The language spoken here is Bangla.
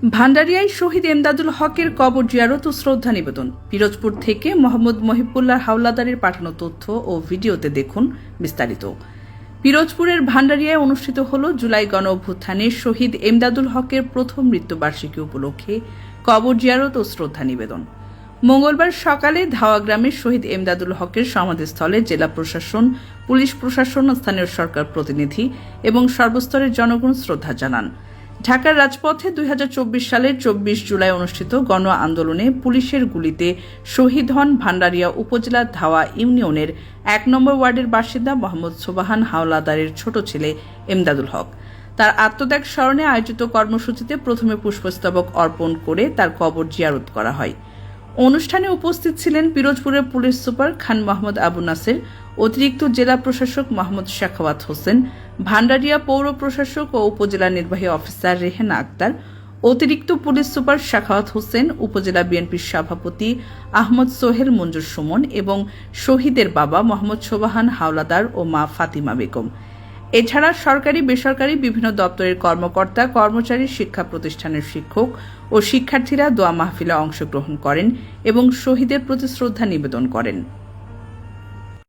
ভান্ডারিয়ায় শহীদ এমদাদুল হকের কবর জিয়ারত ও শ্রদ্ধা নিবেদন। পিরোজপুর থেকে মোহাম্মদ মহিবুল্লাহ হাওলাদারের পাঠানো তথ্য ও ভিডিওতে দেখুন বিস্তারিত। পিরোজপুরের ভান্ডারিয়ায় অনুষ্ঠিত হল জুলাই গণ অভ্যুত্থানে শহীদ এমদাদুল হকের প্রথম মৃত্যুবার্ষিকী উপলক্ষে কবর জিয়ারত ও শ্রদ্ধা নিবেদন। মঙ্গলবার সকালে ধাওয়া গ্রামের শহীদ এমদাদুল হকের সমাধিস্থলে জেলা প্রশাসন, পুলিশ প্রশাসন স্থানীয় সরকার প্রতিনিধি এবং সর্বস্তরের জনগণ শ্রদ্ধা জানান। ঢাকার রাজপথে দুই হাজার চব্বিশ সালের চব্বিশ জুলাই অনুষ্ঠিত গণ আন্দোলনে পুলিশের গুলিতে শহীদ হন ভান্ডারিয়া উপজেলার ধাওয়া ইউনিয়নের এক নম্বর ওয়ার্ডের বাসিন্দা মোহাম্মদ সোবাহান হাওলাদারের ছোট ছেলে এমদাদুল হক। তার আত্মত্যাগ স্মরণে আয়োজিত কর্মসূচিতে প্রথমে পুষ্পস্তবক অর্পণ করে তার কবর জিয়ারত করা হয়। অনুষ্ঠানে উপস্থিত ছিলেন পিরোজপুরের পুলিশ সুপার খান মোহাম্মদ আবু নাসের, অতিরিক্ত জেলা প্রশাসক মোহাম্মদ শেখাওয়াত হোসেন ভান্ডারিয়া পৌর প্রশাসক ও উপজেলা নির্বাহী অফিসার রেহেনা আক্তার, অতিরিক্ত পুলিশ সুপার শাখাওয়াত হোসেন, উপজেলা বিএনপির সভাপতি আহমদ সোহেল মঞ্জুর সুমন এবং শহীদের বাবা মোহাম্মদ সোবাহান হাওলাদার ও মা ফাতিমা বেগম। এছাড়া সরকারি, বেসরকারি বিভিন্ন দপ্তরের কর্মকর্তা, কর্মচারী, শিক্ষা প্রতিষ্ঠানের শিক্ষক ও শিক্ষার্থীরা দোয়া মাহফিলে অংশগ্রহণ করেন এবং শহীদের প্রতি শ্রদ্ধা নিবেদন করেন।